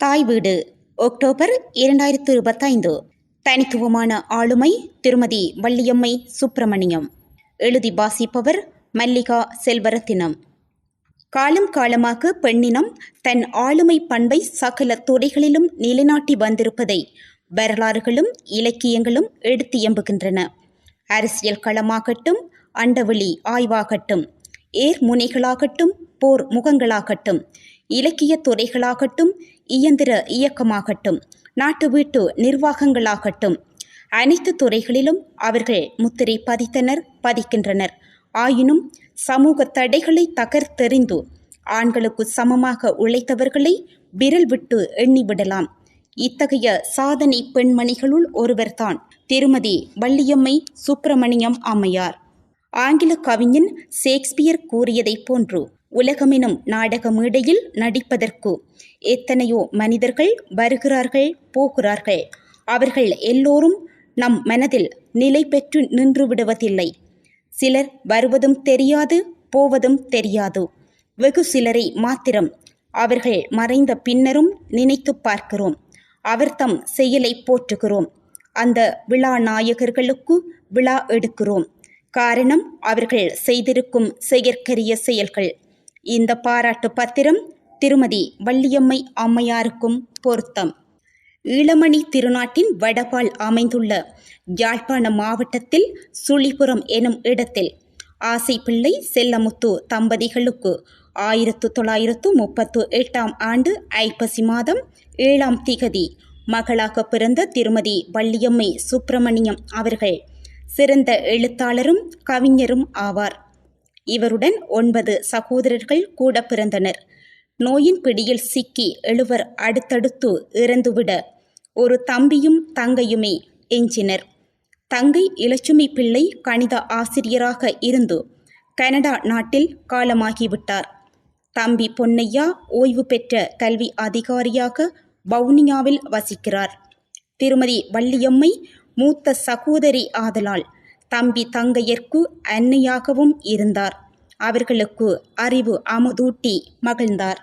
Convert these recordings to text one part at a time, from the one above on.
தாய் வீடு அக்டோபர் இரண்டாயிரத்து இருபத்தைந்து. தனித்துவமான ஆளுமை திருமதி வள்ளியம்மை சுப்பிரமணியம். எழுதி வாசிப்பவர் மல்லிகா செல்வரத்தினம். காலம் காலமாக பெண்ணினம் தன் ஆளுமை பண்பை சகல துறைகளிலும் நிலைநாட்டி வந்திருப்பதை வரலாறுகளும் இலக்கியங்களும் எடுத்து எம்புகின்றன. அரசியல் களமாகட்டும் அண்டவெளி ஆய்வாகட்டும் ஏர் முனைகளாகட்டும் போர் முகங்களாகட்டும் இலக்கிய துறைகளாகட்டும் இயந்திர இயக்கமாகட்டும் நாட்டு வீட்டு நிர்வாகங்களாகட்டும். அனைத்து துறைகளிலும் அவர்கள் முத்திரை பதித்தனர் பதிக்கின்றனர். ஆயினும் சமூக தடைகளை தகர்த்தெறிந்து ஆண்களுக்கு சமமாக உழைத்தவர்களை விரல் விட்டு எண்ணிவிடலாம் இத்தகைய சாதனை பெண்மணிகளுள் ஒருவர்தான் திருமதி வள்ளியம்மை சுப்பிரமணியம் அம்மையார். ஆங்கில கவிஞன் ஷேக்ஸ்பியர் கூறியதைப் போன்று உலகமெனும் நாடக மேடையில் நடிப்பதற்கு எத்தனையோ மனிதர்கள் வருகிறார்கள் போகிறார்கள். அவர்கள் எல்லோரும் நம் மனதில் நிலை பெற்று நின்று விடுவதில்லை. சிலர் வருவதும் தெரியாது போவதும் தெரியாது. வெகு சிலரை மாத்திரம் அவர்கள் மறைந்த பின்னரும் நினைத்து பார்க்கிறோம். அவர் தம் செயலை போற்றுகிறோம். அந்த விழா நாயகர்களுக்கு விழா எடுக்கிறோம். காரணம் அவர்கள் செய்திருக்கும் செயற்கரிய செயல்கள். இந்த பாராட்டு பத்திரம் திருமதி வள்ளியம்மை அம்மையாருக்கும் பொருத்தம். ஈழமணி திருநாட்டின் வடபால் அமைந்துள்ள யாழ்ப்பாண மாவட்டத்தில் சுழிபுரம் எனும் இடத்தில் ஆசைப்பிள்ளை செல்லமுத்து தம்பதிகளுக்கு ஆயிரத்து தொள்ளாயிரத்து முப்பத்து எட்டாம் ஆண்டு ஐப்பசி மாதம் ஏழாம் திகதி மகளாக பிறந்த திருமதி வள்ளியம்மை சுப்பிரமணியம் அவர்கள் சிறந்த எழுத்தாளரும் கவிஞரும் ஆவார். இவருடன் ஒன்பது சகோதரர்கள் கூட பிறந்தனர். நோயின் பிடியில் சிக்கி எழுவர் அடுத்தடுத்து இறந்துவிட ஒரு தம்பியும் தங்கையுமே எஞ்சினர். தங்கை இலட்சுமி பிள்ளை கணித ஆசிரியராக இருந்து கனடா நாட்டில் காலமாகிவிட்டார். தம்பி பொன்னையா ஓய்வு பெற்ற கல்வி அதிகாரியாக வவுனியாவில் வசிக்கிறார். திருமதி வள்ளியம்மை மூத்த சகோதரி ஆதலால் தம்பி தங்கையர்க்கு அன்னையாகவும் இருந்தார். அவர்களுக்கு அறிவு அமுதூட்டி மகிழ்ந்தார்.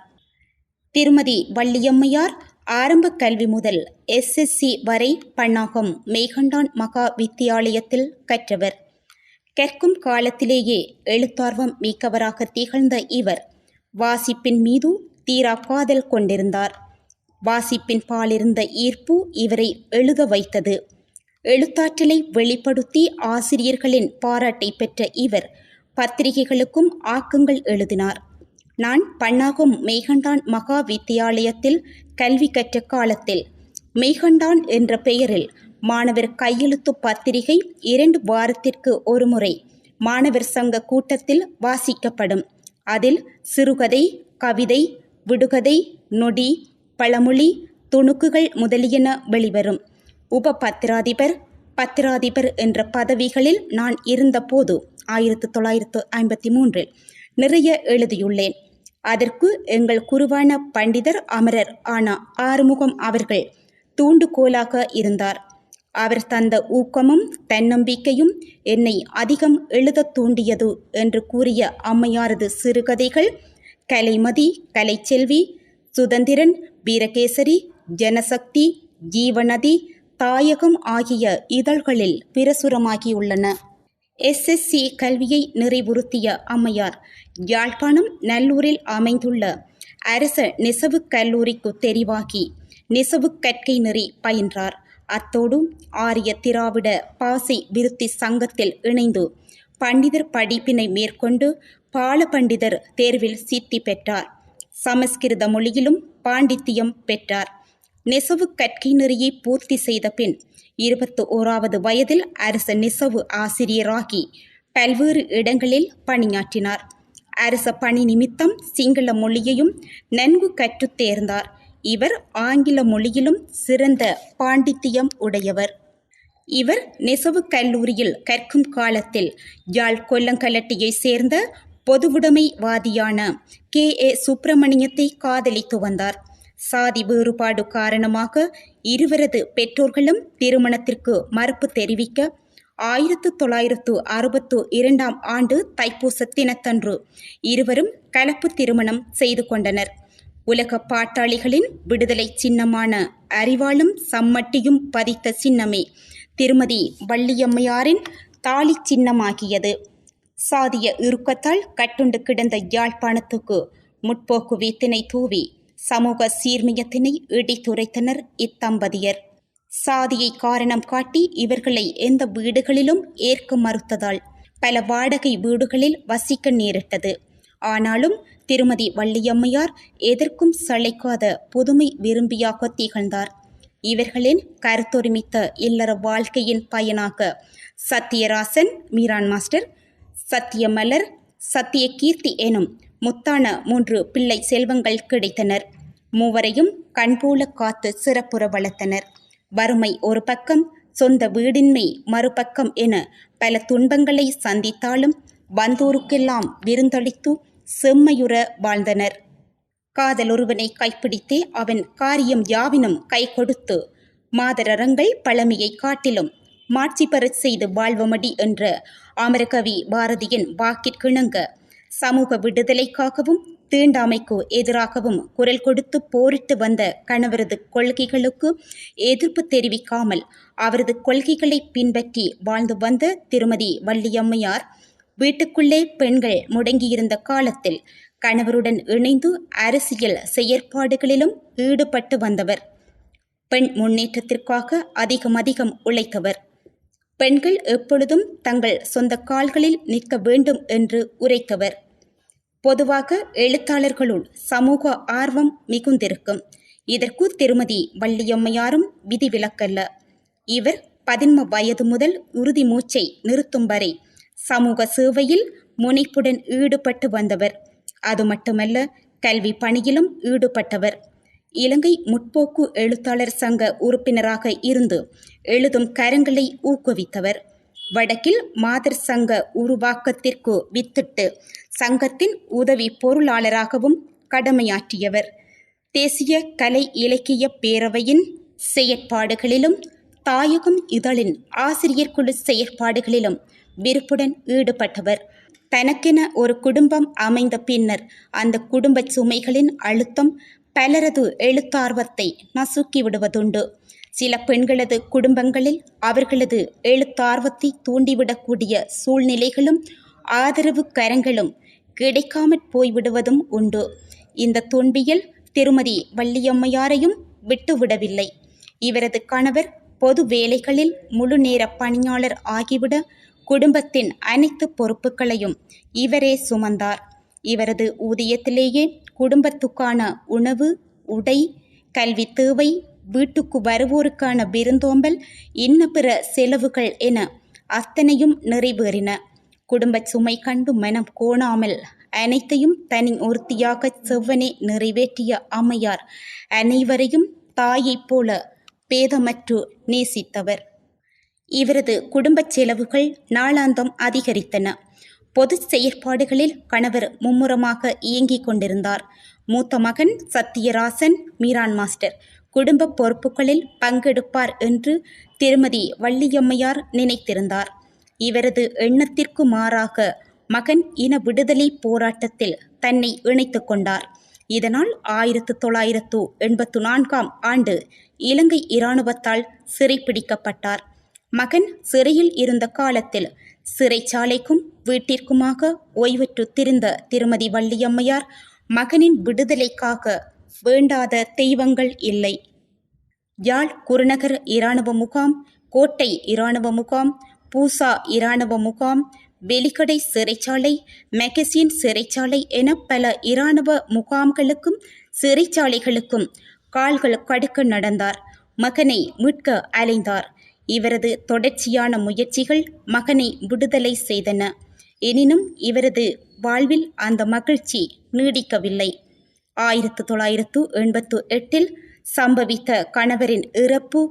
திருமதி வள்ளியம்மையார் ஆரம்ப கல்வி முதல் எஸ்எஸ்சி வரை பன்னாகம் மேகண்டான் மகா வித்தியாலயத்தில் கற்றவர். கற்கும் காலத்திலேயே எழுத்தார்வம் மிக்கவராக திகழ்ந்த இவர். வாசிப்பின் மீது தீரா காதல் கொண்டிருந்தார். வாசிப்பின் பாலிருந்த ஈர்ப்பு இவரை எழுத வைத்தது. எழுத்தாற்றலை வெளிப்படுத்தி ஆசிரியர்களின் பாராட்டை பெற்ற இவர் பத்திரிகைகளுக்கும் ஆக்கங்கள் எழுதினார். நான் பன்னாகம் மெய்கண்டான் மகா வித்தியாலயத்தில் கல்வி கற்ற காலத்தில் மெய்கண்டான் என்ற பெயரில் மாணவர் கையெழுத்து பத்திரிகை இரண்டு வாரத்திற்கு ஒருமுறை மாணவர் சங்க கூட்டத்தில் வாசிக்கப்படும். அதில் சிறுகதை கவிதை விடுகதை நொடி பழமொழி துணுக்குகள் முதலியன வெளிவரும். உப பத்திராதிபர் பத்திராதிபர் என்ற பதவிகளில் நான் இருந்தபோது ஆயிரத்து தொள்ளாயிரத்து ஐம்பத்தி மூன்றில் நிறைய எழுதியுள்ளேன். அதற்கு எங்கள் குருவான பண்டிதர் அமரர் ஆன ஆறுமுகம் அவர்கள் தூண்டுகோலாக இருந்தார். அவர் தந்த ஊக்கமும் தன்னம்பிக்கையும் என்னை அதிகம் எழுதத் தூண்டியது என்று கூறிய அம்மையாரது சிறுகதைகள் கலைமதி கலைச்செல்வி சுதந்திரன் வீரகேசரி ஜனசக்தி ஜீவநதி தாயகம் ஆகிய இதழ்களில் பிரசுரமாகியுள்ளன. எஸ்எஸ்சி கல்வியை நிறைவுறுத்திய அம்மையார் யாழ்ப்பாணம் நல்லூரில் அமைந்துள்ள அரச நெசவு கல்லூரிக்கு தெரிவாகி நெசவு கற்கை நெறி பயின்றார். அத்தோடு ஆரிய திராவிட பாசை விருத்தி சங்கத்தில் இணைந்து பண்டிதர் படிப்பினை மேற்கொண்டு பால பண்டிதர் தேர்வில் சித்தி பெற்றார். சமஸ்கிருத மொழியிலும் பாண்டித்தியம் பெற்றார். நெசவு கற்கை நெறியை பூர்த்தி செய்த பின் இருபத்தி ஓராவது வயதில் அரச நெசவு ஆசிரியராகி பல்வேறு இடங்களில் பணியாற்றினார். அரச பணி நிமித்தம் சிங்கள மொழியையும் நன்கு கற்றுத் தேர்ந்தார். இவர் ஆங்கில மொழியிலும் சிறந்த பாண்டித்தியம் உடையவர். இவர் நெசவு கல்லூரியில் கற்கும் காலத்தில் யாழ் கொல்லங்கலட்டியை சேர்ந்த பொதுவுடைமைவாதியான கே ஏ சுப்பிரமணியத்தை காதலித்து வந்தார். சாதி வேறுபாடு காரணமாக இருவரது பெற்றோர்களும் திருமணத்திற்கு மறுப்பு தெரிவிக்க ஆயிரத்து தொள்ளாயிரத்து அறுபத்து இரண்டாம் ஆண்டு தைப்பூச தினத்தன்று இருவரும் கலப்பு திருமணம் செய்து கொண்டனர். உலக பாட்டாளிகளின் விடுதலை சின்னமான அறிவாளும் சம்மட்டியும் பதித்த சின்னமே திருமதி வள்ளியம்மையாரின் தாலி சின்னமாகியது. சாதிய இறுக்கத்தால் கட்டுண்டு கிடந்த யாழ்ப்பாணத்துக்கு முற்போக்கு வீத்தினை தூவி சமூக சீர்மையத்தினை இடித்துரைத்தனர் இத்தம்பதியர். சாதியை காரணம் காட்டி இவர்களை எந்த வீடுகளிலும் ஏற்க மறுத்ததால் பல வாடகை வீடுகளில் வசிக்க நேரிட்டது. ஆனாலும் திருமதி வள்ளியம்மையார் எதற்கும் சளைக்காத புதுமை விரும்பியாக திகழ்ந்தார். இவர்களின் கருத்தொருமித்த இல்லற வாழ்க்கையின் பயனாக சத்தியராசன் மீரான் மாஸ்டர் சத்தியமலர் சத்தியகீர்த்தி எனும் முத்தான மூன்று பிள்ளை செல்வங்கள் கிடைத்தனர். மூவரையும் கண்போல காத்து சிறப்புற வளர்த்தனர். வறுமை ஒரு பக்கம் சொந்த வீடின்மை மறுபக்கம் என பல துன்பங்களை சந்தித்தாலும் வந்தோருக்கெல்லாம் விருந்தளித்து செம்மையுற வாழ்ந்தனர். காதல் ஒருவனை கைப்பிடித்தே அவன் காரியம் யாவினும் கை கொடுத்து மாதரங்கள் பழமையை காட்டிலும் மாட்சி பெறச் செய்து வாழ்வமடி என்ற அமரகவி பாரதியின் வாக்கிற்கிணங்க சமூக விடுதலைக்காகவும் தீண்டாமைக்கு எதிராகவும் குரல் கொடுத்து போரிட்டு வந்த கணவரது கொள்கைகளுக்கு எதிர்ப்பு தெரிவிக்காமல் அவரது கொள்கைகளை பின்பற்றி வாழ்ந்து வந்த திருமதி வள்ளியம்மையார் வீட்டுக்குள்ளே பெண்கள் முடங்கியிருந்த காலத்தில் கணவருடன் இணைந்து அரசியல் செயற்பாடுகளிலும் ஈடுபட்டு வந்தவர். பெண் முன்னேற்றத்திற்காக அதிகம் அதிகம் உழைத்தவர். பெண்கள் எப்பொழுதும் தங்கள் சொந்த கால்களில் நிற்க வேண்டும் என்று உரைக்கவர் பொதுவாக எழுத்தாளர்களுள் சமூக ஆர்வம் மிகுந்திருக்கும். இதற்கு திருமதி வள்ளியம்மையாரும் விதிவிலக்கல்ல. இவர் பதின்ம வயது முதல் உறுதி மூச்சை நிறுத்தும் வரை சமூக சேவையில் முனைப்புடன் ஈடுபட்டு வந்தவர். அது மட்டுமல்ல கல்வி பணியிலும் ஈடுபட்டவர். இலங்கை முற்போக்கு எழுத்தாளர் சங்க உறுப்பினராக இருந்து எழுதும் கரங்களை ஊக்குவித்தவர். வடக்கில் மாதர் சங்க உருவாக்கத்திற்கு வித்திட்டு சங்கத்தின் உதவி பொருளாளராகவும் கடமையாற்றியவர். தேசிய கலை இலக்கிய பேரவையின் செயற்பாடுகளிலும் தாயகம் இதழின் ஆசிரியர் குழு செயற்பாடுகளிலும் விருப்புடன் ஈடுபட்டவர். தனக்கென ஒரு குடும்பம் அமைந்த பின்னர் அந்த குடும்ப சுமைகளின் அழுத்தம் பலரது எழுத்தார்வத்தை நசுக்கி விடுவதுண்டு. சில பெண்களது குடும்பங்களில் அவர்களது எழுத்தார்வத்தை தூண்டிவிடக்கூடிய சூழ்நிலைகளும் ஆதரவு கரங்களும் கிடைக்காமற் போய்விடுவதும் உண்டு. இந்த துன்பியல் திருமதி வள்ளியம்மையாரையும் விட்டுவிடவில்லை. இவரது கணவர் பொது வேலைகளில் முழு நேர பணியாளர் ஆகிவிட குடும்பத்தின் அனைத்து பொறுப்புகளையும் இவரே சுமந்தார். இவரது ஊதியத்திலேயே குடும்பத்துக்கான உணவு உடை கல்வி தேவை வீட்டுக்கு வருவோருக்கான விருந்தோம்பல் இன்ன பிற செலவுகள் என அத்தனையும் நிறைவேறின. குடும்ப சுமை கண்டு மனம் கோணாமல் அனைத்தையும் தனி ஒருத்தியாக செவ்வனே நிறைவேற்றிய அம்மையார் அனைவரையும் தாயைப் போல பேதமற்று நேசித்தவர். இவரது குடும்பச் செலவுகள் நாளாந்தம் அதிகரித்தன. பொது செயற்பாடுகளில் கணவர் மும்முரமாக இயங்கிக் கொண்டிருந்தார். மூத்த மகன் சத்தியராசன் மீரான் மாஸ்டர். குடும்ப பொறுப்புகளில் பங்கெடுப்பார் என்று திருமதி வள்ளியம்மையார் நினைத்திருந்தார். இவரது எண்ணத்திற்கு மாறாக மகன் இன விடுதலை போராட்டத்தில் தன்னை இணைத்து கொண்டார். இதனால் ஆயிரத்து தொள்ளாயிரத்து எண்பத்து நான்காம் ஆண்டு இலங்கை இராணுவத்தால் சிறைப்பிடிக்கப்பட்டார் மகன் சிறையில் இருந்த காலத்தில் சிறைச்சாலைக்கும் வீட்டிற்குமாக ஓய்வுற்று திரிந்த திருமதி வள்ளியம்மையார் மகனின் விடுதலைக்காக வேண்டாத தெய்வங்கள் இல்லை. யாழ் குருநகர் இராணுவ முகாம் கோட்டை இராணுவ முகாம் பூசா இராணுவ முகாம் வெலிக்கடை சிறைச்சாலை மெகசின் சிறைச்சாலை என பல இராணுவ முகாம்களுக்கும் சிறைச்சாலைகளுக்கும் கால்கள் கடுக்க நடந்தார். மகனை மீட்க அலைந்தார். இவரது தொடர்ச்சியான முயற்சிகள் மகனை விடுதலை செய்தன. எனினும் இவரது வாழ்வில் அந்த மகிழ்ச்சி நீடிக்கவில்லை. ஆயிரத்து தொள்ளாயிரத்து எண்பத்து எட்டில் சம்பவித்த கணவரின் இறப்பு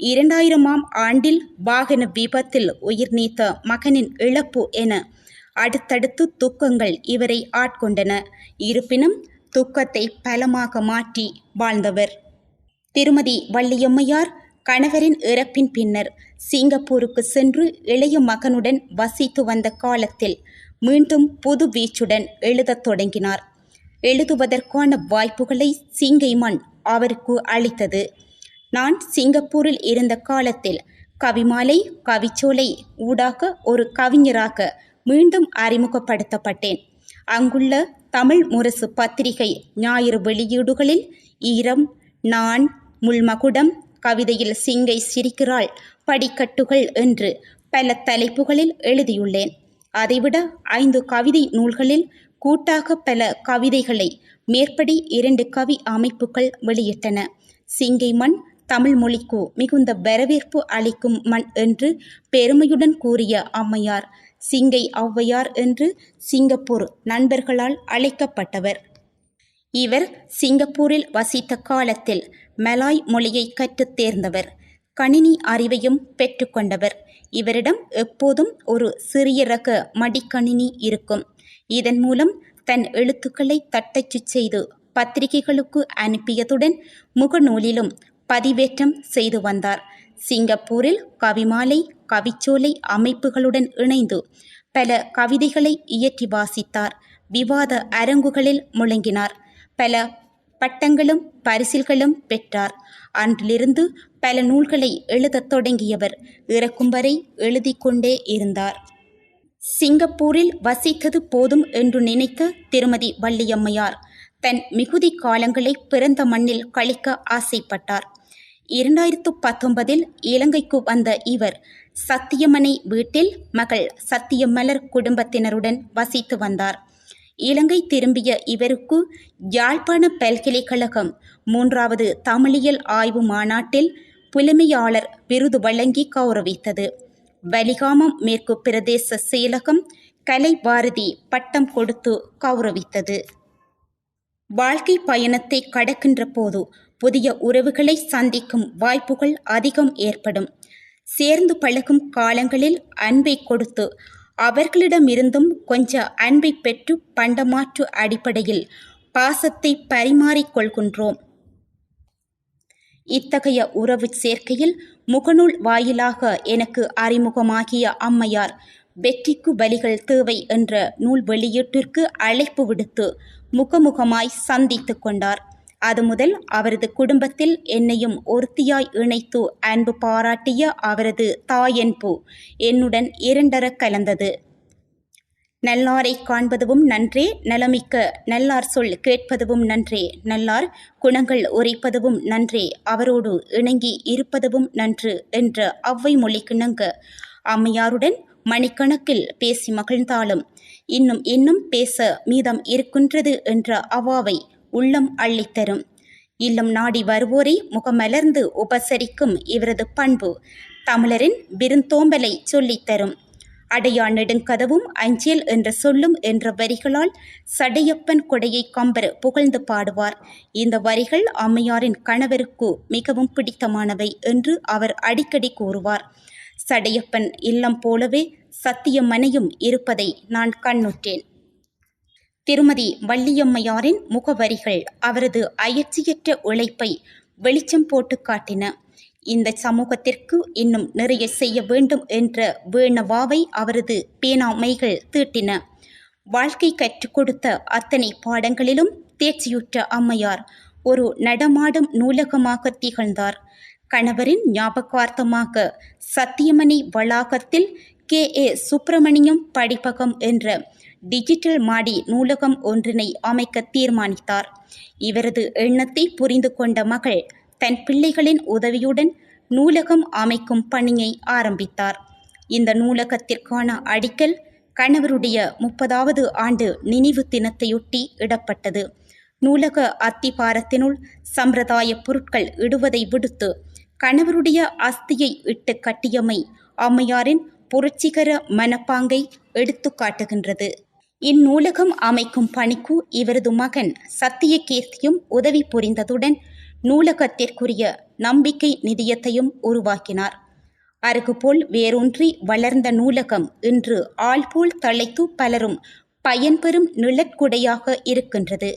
இரண்டாயிரமாம் ஆண்டில் வாகன விபத்தில் உயிர் நீத்த மகனின் இழப்பு என அடுத்தடுத்து துக்கங்கள் இவரை ஆட்கொண்டன. இருப்பினும் துக்கத்தை பலமாக மாற்றி வாழ்ந்தவர். திருமதி வள்ளியம்மையார் கணவரின் இறப்பின் பின்னர் சிங்கப்பூருக்கு சென்று இளைய மகனுடன் வசித்து வந்த காலத்தில் மீண்டும் புது வீச்சுடன் எழுதத் தொடங்கினார். எழுதுவதற்கான வாய்ப்புகளை சிங்கைமான் அவருக்கு அளித்தது. நான் சிங்கப்பூரில் இருந்த காலத்தில் கவிமாலை கவிச்சோலை ஊடாக ஒரு கவிஞராக மீண்டும் அறிமுகப்படுத்தப்பட்டேன். அங்குள்ள தமிழ் முரசு பத்திரிகை ஞாயிறு வெளியீடுகளில் ஈரம் நான் முள்மகுடம் கவிதையில் சிங்கை சிரிக்கிறாள் படிக்கட்டுகள் என்று பல தலைப்புகளில் எழுதியுள்ளேன். அதைவிட ஐந்து கவிதை நூல்களில் கூட்டாக பல கவிதைகளை மேற்படி இரண்டு கவி அமைப்புகள் வெளியிட்டன. சிங்கை மண் தமிழ் மொழிக்கு மிகுந்த வரவேற்பு அளிக்கும் மண் என்று பெருமையுடன் கூறிய அம்மையார் சிங்கை ஔவையார் என்று சிங்கப்பூர் நண்பர்களால் அழைக்கப்பட்டவர். இவர் சிங்கப்பூரில் வசித்த காலத்தில் மலாய் மொழியை கற்றுத் தேர்ந்தவர். கணினி அறிவையும் பெற்றுக்கொண்டவர் இவரிடம் எப்போதும் ஒரு சிறிய ரக மடிக்கணினி இருக்கும். இதன் மூலம் தன் எழுத்துக்களை தட்டச்சு செய்து பத்திரிகைகளுக்கு அனுப்பியதுடன் முகநூலிலும் பதிவேற்றம் செய்து வந்தார். சிங்கப்பூரில் கவிமாலை கவிச்சோலை அமைப்புகளுடன் இணைந்து பல கவிதைகளை இயற்றி வாசித்தார். விவாத அரங்குகளில் முழங்கினார். பல பட்டங்களும் பரிசில்களும் பெற்றார். அன்றிலிருந்து பல நூல்களை எழுதத் தொடங்கியவர் இறக்கும் வரை எழுதி கொண்டே இருந்தார். சிங்கப்பூரில் வசித்தது போதும் என்று நினைத்த திருமதி வள்ளியம்மையார் தன் மிகுதி காலங்களை பிறந்த மண்ணில் கழிக்க ஆசைப்பட்டார். இரண்டாயிரத்து பத்தொன்பதில் இலங்கைக்கு வந்த இவர் சத்தியமனை வீட்டில் மகள் சத்தியமலர் குடும்பத்தினருடன் வசித்து வந்தார். இலங்கை திரும்பிய இவருக்கு யாழ்ப்பாண பல்கலைக்கழகம் மூன்றாவது தமிழியல் ஆய்வு மாநாட்டில் புலமையாளர் விருது வழங்கி கௌரவித்தது. வலிகாமம் மேற்கு பிரதேச செயலகம் கலை பாரதி பட்டம் கொடுத்து கௌரவித்தது. வாழ்க்கை பயணத்தை கடக்கின்ற போது புதிய உறவுகளை சந்திக்கும் வாய்ப்புகள் அதிகம் ஏற்படும். சேர்ந்து பழகும் காலங்களில் அன்பை கொடுத்து அவர்களிடமிருந்தும் கொஞ்ச அன்பை பெற்று பண்டமாற்று அடிப்படையில் பாசத்தை பரிமாறிக்கொள்கின்றோம் இத்தகைய உறவு சேர்க்கையில் முகநூல் வாயிலாக எனக்கு அறிமுகமாகிய அம்மையார் வெற்றிக்கு வழிகள் தேவை என்ற நூல் வெளியீட்டிற்கு அழைப்பு விடுத்து முகமுகமாய் சந்தித்து கொண்டார். அது முதல் அவரது குடும்பத்தில் என்னையும் ஒருத்தியாய் இணைத்து அன்பு பாராட்டிய அவரது தாயன்பு என்னுடன் இரண்டர கலந்தது. நல்லாரை காண்பதுவும் நன்றே நலமிக்க நல்லார் சொல் கேட்பதுவும் நன்றே நல்லார் குணங்கள் உரைப்பதுவும் நன்றே அவரோடு இணங்கி இருப்பதுவும் நன்று என்ற அவ்வை மொழிக்கிணங்க அம்மையாருடன் மணிக்கணக்கில் பேசி மகிழ்ந்தாலும் இன்னும் இன்னும் பேச மீதம் இருக்கின்றது என்ற அவாவை உள்ளம் அள்ளித்தரும். இல்லம் நாடி வருவோரை முகமலர்ந்து உபசரிக்கும் இவரது பண்பு தமிழரின் விருந்தோம்பலை சொல்லித்தரும். அடையா நெடுங்கதவும் அஞ்சேல் என்ற சொல்லும் என்ற வரிகளால் சடையப்பன் கொடையை கம்பர் புகழ்ந்து பாடுவார். இந்த வரிகள் அம்மையாரின் கணவருக்கு மிகவும் பிடித்தமானவை என்று அவர் அடிக்கடி கூறுவார். சடையப்பன் இல்லம் போலவே சத்தியமனையும் இருப்பதை நான் கண்ணுற்றேன். திருமதி வள்ளியம்மையாரின் முகவரிகள் அவரது அயற்சியற்ற உழைப்பை வெளிச்சம் போட்டு காட்டின. இந்த சமூகத்திற்கு இன்னும் நிறைய செய்ய வேண்டும் என்ற வேணவாவை அவரது பேனாமைகள் தீட்டின. வாழ்க்கை கற்றுக் கொடுத்த அத்தனை பாடங்களிலும் தேர்ச்சியுற்ற அம்மையார் ஒரு நடமாடும் நூலகமாக திகழ்ந்தார். கணவரின் ஞாபகார்த்தமாக சத்தியமணி வளாகத்தில் கே. ஏ. சுப்பிரமணியம் படிப்பகம் என்ற டிஜிட்டல் மாடி நூலகம் ஒன்றினை அமைக்க தீர்மானித்தார். இவரது எண்ணத்தை புரிந்து கொண்ட மகள் தன் பிள்ளைகளின் உதவியுடன் நூலகம் அமைக்கும் பணியை ஆரம்பித்தார். இந்த நூலகத்திற்கான அடிக்கல் கணவருடைய முப்பதாவது ஆண்டு நினைவு தினத்தையொட்டி இடப்பட்டது. நூலக அத்திபாரத்தினுள் சம்பிரதாய பொருட்கள் இடுவதை விடுத்து கணவருடைய அஸ்தியை இட்டு கட்டியமை அம்மையாரின் புரட்சிகர மனப்பாங்கை எடுத்து காட்டுகின்றது. இந்நூலகம் அமைக்கும் பணிக்கு இவரது மகன் சத்தியகீர்த்தியும் உதவி புரிந்ததுடன் நூலகத்திற்குரிய நம்பிக்கை நிதியத்தையும் உருவாக்கினார். அருகுபோல் வேரூன்றி வளர்ந்த நூலகம் இன்று ஆள்போல் தழைத்து பலரும் பயன்பெறும் நிழற்குடையாக இருக்கின்றது.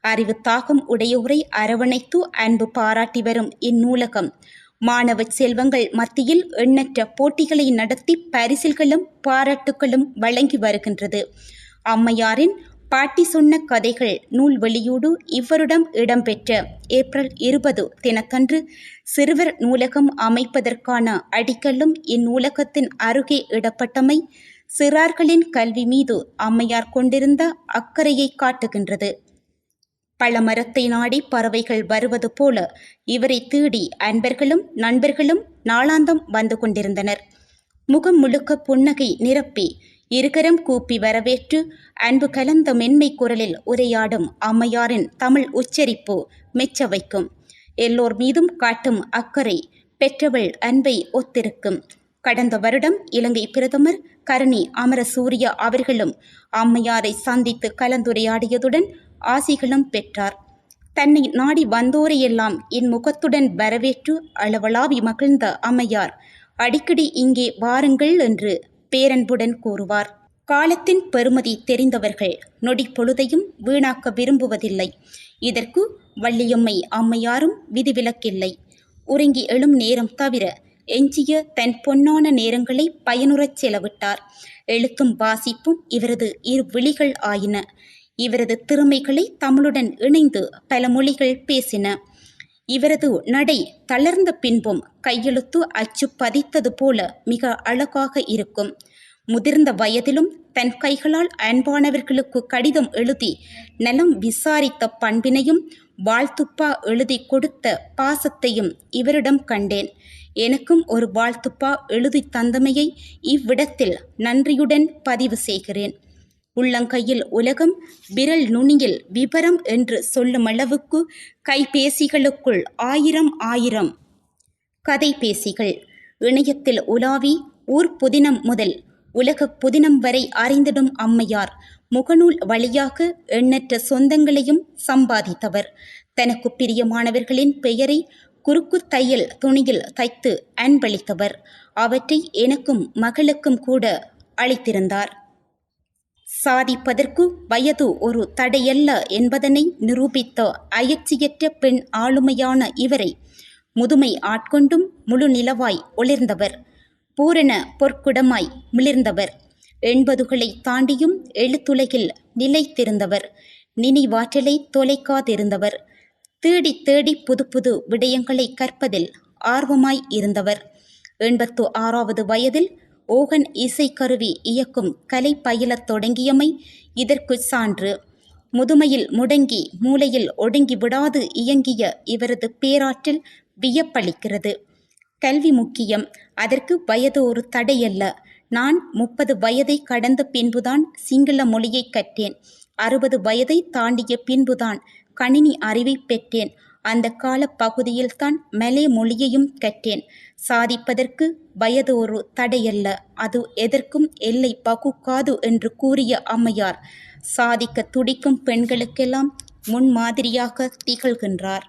அறிவு தாகம் உடையோரை அரவணைத்து அன்பு பாராட்டி வரும் இந்நூலகம் மாணவ செல்வங்கள் மத்தியில் எண்ணற்ற போட்டிகளை நடத்தி பரிசில்களும் பாராட்டுகளும் வழங்கி வருகின்றது. அம்மையாரின் பாட்டி சொன்ன கதைகள் நூல் வெளியீடு இவ்வருடம் இடம்பெற்ற ஏப்ரல் இருபது தினத்தன்று சிறுவர் நூலகம் அமைப்பதற்கான அடிக்கல்லும் இந்நூலகத்தின் அருகே இடப்பட்டமை சிறார்களின் கல்வி மீது அம்மையார் கொண்டிருந்த அக்கறையை காட்டுகின்றது. பழமரத்தை நாடி பறவைகள் வருவது போல இவரை தேடி அன்பர்களும் நண்பர்களும் நாளாந்தம் வந்து கொண்டிருந்தனர். முகம் முழுக்க புன்னகை நிரப்பி இருகரம் கூப்பி வரவேற்று அன்பு கலந்த மென்மை குரலில் உரையாடும் அம்மையாரின் தமிழ் உச்சரிப்பு மெச்ச வைக்கும் எல்லோர் மீதும் காட்டும் அக்கறை பெற்றவள் அன்பை ஒத்திருக்கும். கடந்த வருடம் இலங்கை பிரதமர் கருணி அமரசூரிய அவர்களும் அம்மையாரை சந்தித்து கலந்துரையாடியதுடன் ஆசிகளும் பெற்றார். தன்னை நாடி வந்தோரையெல்லாம் என் முகத்துடன் வரவேற்று அளவளாவி மகிழ்ந்த அம்மையார் அடிக்கடி இங்கே வாருங்கள் என்று பேரன்புடன் கூறுவார். காலத்தின் பெருமதி தெரிந்தவர்கள் நொடி பொழுதையும் வீணாக்க விரும்புவதில்லை. இதற்கு வள்ளியம்மை அம்மையாரும் விதிவிலக்கில்லை. உறங்கி எழும் நேரம் தவிர எஞ்சிய தன் பொன்னான நேரங்களை பயனுறச் செலவிட்டார். எழுத்தும் வாசிப்பும் இவரது இரு விழிகள் ஆயின. இவரது திறமைகளை தமிழுடன் இணைந்து பல மொழிகள் பேசின. இவரது நடை தளர்ந்த பின்பும் கையெழுத்து அச்சு பதித்தது போல மிக அழகாக இருக்கும். முதிர்ந்த வயதிலும் தன் கைகளால் அன்பானவர்களுக்கு கடிதம் எழுதி நலம் விசாரித்த பண்பினையும் வாழ்த்துப்பா எழுதி கொடுத்த பாசத்தையும் இவரிடம் கண்டேன். எனக்கும் ஒரு வாழ்த்துப்பா எழுதி தந்தமையை இவ்விடத்தில் நன்றியுடன் பதிவு செய்கிறேன். உள்ளங்கையில் உலகம் விரல் நுனியில் விபரம் என்று சொல்லும் அளவுக்கு கைபேசிகளுக்குள் ஆயிரம் ஆயிரம் கதைபேசிகள். இணையத்தில் உலாவி ஊர் புதினம் முதல் உலக புதினம் வரை அறிந்திடும் அம்மையார் முகநூல் வழியாக எண்ணற்ற சொந்தங்களையும் சம்பாதித்தவர். தனக்கு பிரியமானவர்களின் பெயரை குறுக்கு தையல் துணியில் தைத்து அன்பளித்தவர். அவற்றை எனக்கும் மகளுக்கும் கூட அளித்திருந்தார். சாதிப்பதற்கு வயது ஒரு தடையல்ல என்பதனை நிரூபித்த அயற்சியற்ற பெண் ஆளுமையான இவரை முதுமை ஆட்கொண்டும் முழு நிலவாய் ஒளிர்ந்தவர் பூரண பொற்குடமாய் மிளிர்ந்தவர். எண்பதுகளை தாண்டியும் எழுத்துலகில் நிலைத்திருந்தவர் நினைவாற்றலை தொலைக்காதிருந்தவர். தேடி தேடி புது புது விடயங்களை கற்பதில் ஆர்வமாய் இருந்தவர். எண்பத்து ஆறாவது வயதில் ஓகன் இசைக்கருவி இயக்கும் கலை பயிலத் தொடங்கியமை இதற்கு சான்று. முதுமையில் முடங்கி மூளையில் ஒடுங்கி விடாது இயங்கிய இவரது பேராற்றல் வியப்பளிக்கிறது. கல்வி முக்கியம். அதற்கு வயது ஒரு தடையல்ல. நான் முப்பது வயதை கடந்த பின்புதான் சிங்கள மொழியை கற்றேன். அறுபது வயதை தாண்டிய பின்புதான் கணினி அறிவை பெற்றேன். அந்த கால பகுதியில்தான் மலே மொழியையும் கற்றேன். சாதிப்பதற்கு வயது ஒரு தடையல்ல அது எதற்கும் எல்லை பகுக்காது என்று கூறிய அம்மையார் சாதிக்க துடிக்கும் பெண்களுக்கெல்லாம் முன்மாதிரியாக திகழ்கின்றார்.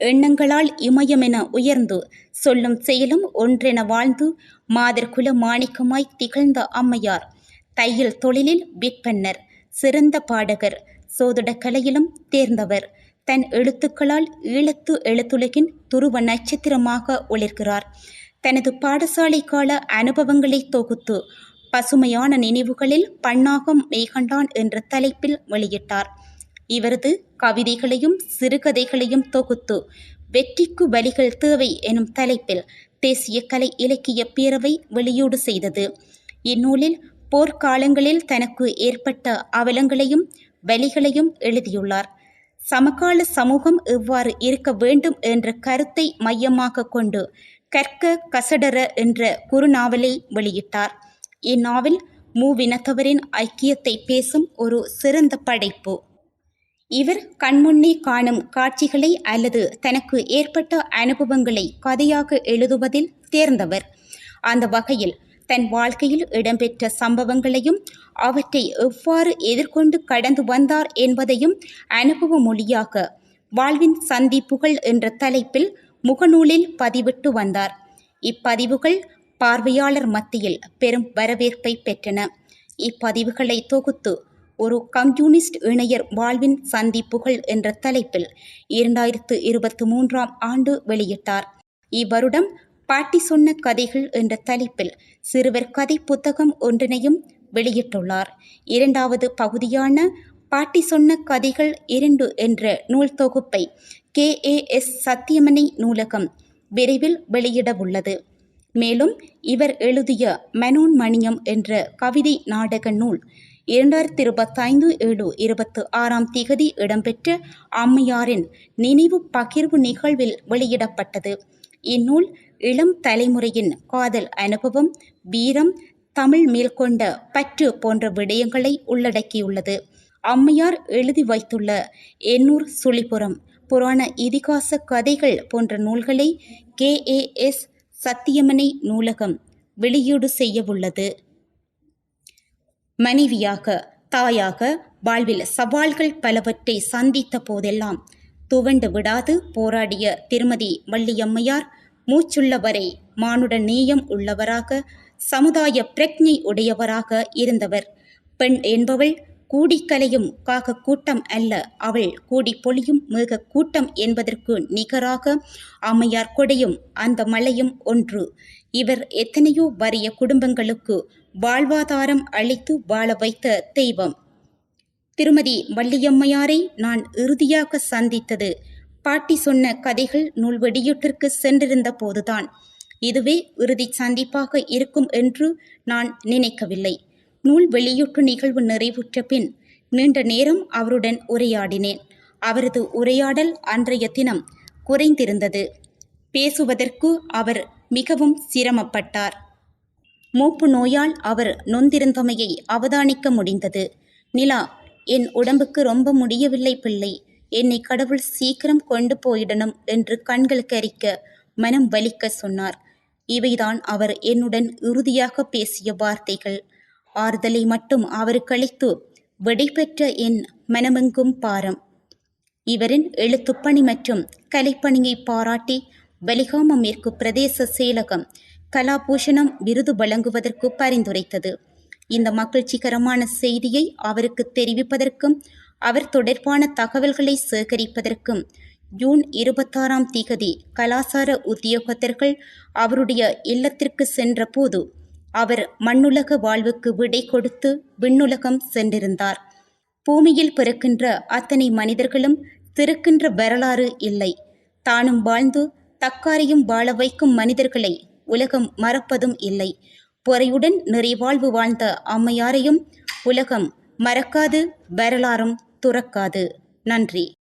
எண்ணங்களால் இமயமென உயர்ந்து சொல்லும் செயலும் ஒன்றென வாழ்ந்து மாதர்குல மாணிக்கமாய் திகழ்ந்த அம்மையார் தையல் தொழிலில் விற்பன்னர் சிறந்த பாடகர் சோதிட கலையிலும் தேர்ந்தவர். தன் எழுத்துக்களால் ஈழத்து எழுத்துலகின் துருவ நட்சத்திரமாக ஒளிர்கிறார். தனது பாடசாலை கால அனுபவங்களை தொகுத்து பசுமையான நினைவுகளில் பன்னாகம் மேகண்டான் என்ற தலைப்பில் வெளியிட்டார். இவரது கவிதைகளையும் சிறுகதைகளையும் தொகுத்து வெற்றிக்கு வழிகள் தேவை எனும் தலைப்பில் தேசிய கலை இலக்கிய பேரவை வெளியீடு செய்தது. இந்நூலில் போர்க்காலங்களில் தனக்கு ஏற்பட்ட அவலங்களையும் வலிகளையும் எழுதியுள்ளார். சமகால சமூகம் எவ்வாறு இருக்க வேண்டும் என்ற கருத்தை மையமாக கொண்டு கற்க கசடர என்ற குறுநாவலை வெளியிட்டார். இந்நாவல் மூவினத்தவரின் ஐக்கியத்தை பேசும் ஒரு சிறந்த படைப்பு. இவர் கண்முன்னே காணும் காட்சிகளை அல்லது தனக்கு ஏற்பட்ட அனுபவங்களை கதையாக எழுதுவதில் தேர்ந்தவர். அந்த வகையில் தன் வாழ்க்கையில் இடம்பெற்ற சம்பவங்களையும் அவற்றை எவ்வாறு எதிர்கொண்டு கடந்து வந்தார் என்பதையும் அனுபவ மொழியாக வாழ்வின் சந்திப்புகள் என்ற தலைப்பில் முகநூலில் பதிவிட்டு வந்தார். இப்பதிவுகள் பார்வையாளர் மத்தியில் பெரும் வரவேற்பை பெற்றன. இப்பதிவுகளை தொகுத்து ஒரு கம்யூனிஸ்ட் இணையர் வாழ்வின் சந்திப்புகள் என்ற தலைப்பில் இரண்டாயிரத்து இருபத்தி மூன்றாம் ஆண்டு வெளியிட்டார். இவ்வருடம் பாட்டி சொன்ன கதைகள் என்ற தலைப்பில் சிறுவர் கதை புத்தகம் ஒன்றினையும் வெளியிட்டுள்ளார். இரண்டாவது பகுதியான பாட்டி சொன்ன கதைகள் இரண்டு என்ற நூல் தொகுப்பை கே. ஏ. எஸ். சத்தியமனை நூலகம் விரைவில் வெளியிடவுள்ளது மேலும் இவர் எழுதிய மனோன் மணியம் என்ற கவிதை நாடக நூல் இரண்டாயிரத்தி இருபத்தைந்து ஏழு இருபத்து ஆறாம் திகதி இடம்பெற்ற அம்மையாரின் நினைவு பகிர்வு நிகழ்வில் வெளியிடப்பட்டது. இந்நூல் இளம் தலைமுறையின் காதல் அனுபவம் வீரம் தமிழ் மேல் கொண்ட பற்று போன்ற விடயங்களை உள்ளடக்கியுள்ளது. அம்மையார் எழுதி வைத்துள்ள எண்ணூர் சுழிபுரம் புராண இதிகாச கதைகள் போன்ற நூல்களை கே. ஏ. எஸ். சத்தியமனை நூலகம் வெளியீடு செய்யவுள்ளது. மனைவியாக தாயாக வாழ்வில் சவால்கள் பலவற்றை சந்தித்த போதெல்லாம் துவண்டு விடாது போராடிய திருமதி வள்ளியம்மையார் மூச்சுள்ளவரை மானுட நேயம் உள்ளவராக சமுதாய பிரக்ஞை உடையவராக இருந்தவர். பெண் என்பவள் கூடிக்கலையும் காக கூட்டம் அல்ல அவள் கூடி பொழியும் மிக கூட்டம் என்பதற்கு நிகராக அம்மையார் கொடையும் அந்த மலையும் ஒன்று. இவர் எத்தனையோ வறிய குடும்பங்களுக்கு வாழ்வாதாரம் அளித்து வாழ வைத்த தெய்வம். திருமதி வள்ளியம்மையாரை நான் இறுதியாக சந்தித்தது. பாட்டி சொன்ன கதைகள் நூல் வெளியீட்டிற்கு சென்றிருந்த போதுதான். இதுவே இறுதி சந்திப்பாக இருக்கும் என்று நான் நினைக்கவில்லை. நூல் வெளியீட்டு நிகழ்வு நிறைவுற்ற பின் நீண்ட நேரம் அவருடன் உரையாடினேன். அவரது உரையாடல் அன்றைய தினம் குறைந்திருந்தது. பேசுவதற்கு அவர் மிகவும் சிரமப்பட்டார். மூப்பு நோயால் அவர் நொந்திருந்தமையை அவதானிக்க முடிந்தது. நிலா என் உடம்புக்கு ரொம்ப முடியவில்லை பிள்ளை. என்னை கடவுள் சீக்கிரம் கொண்டு போயிடணும் என்று கண்கள் கரிக்க மனம் வலிக்க சொன்னார். இவைதான் அவர் என்னுடன் இறுதியாக பேசிய வார்த்தைகள். ஆறுதலை மட்டும் அவருக்களித்து விடைபெற்ற என் மனமெங்கும் பாரம். இவரின் எழுத்துப்பணி மற்றும் கலைப்பணியை பாராட்டி வலிகாம மேற்கு பிரதேச செயலகம் கலாபூஷணம் விருது வழங்குவதற்கு பரிந்துரைத்தது. இந்த மகிழ்ச்சிகரமான செய்தியை அவருக்கு தெரிவிப்பதற்கும் அவர் தொடர்பான தகவல்களை சேகரிப்பதற்கும் ஜூன் இருபத்தாறாம் திகதி கலாசார உத்தியோகத்தர்கள் அவருடைய இல்லத்திற்கு சென்றபோது அவர் மண்ணுலக வாழ்வுக்கு விடை கொடுத்து விண்ணுலகம் சென்றிருந்தார். பூமியில் பிறக்கின்ற அத்தனை மனிதர்களும் திருக்கின்ற வரலாறு இல்லை. தானும் வாழ்ந்து தக்காரையும் வாழ வைக்கும் மனிதர்களை உலகம் மறப்பதும் இல்லை. பொறையுடன் நிறைவாழ்வு வாழ்ந்த அம்மையாரையும் உலகம் மறக்காது வரலாறும் துறக்காது. நன்றி.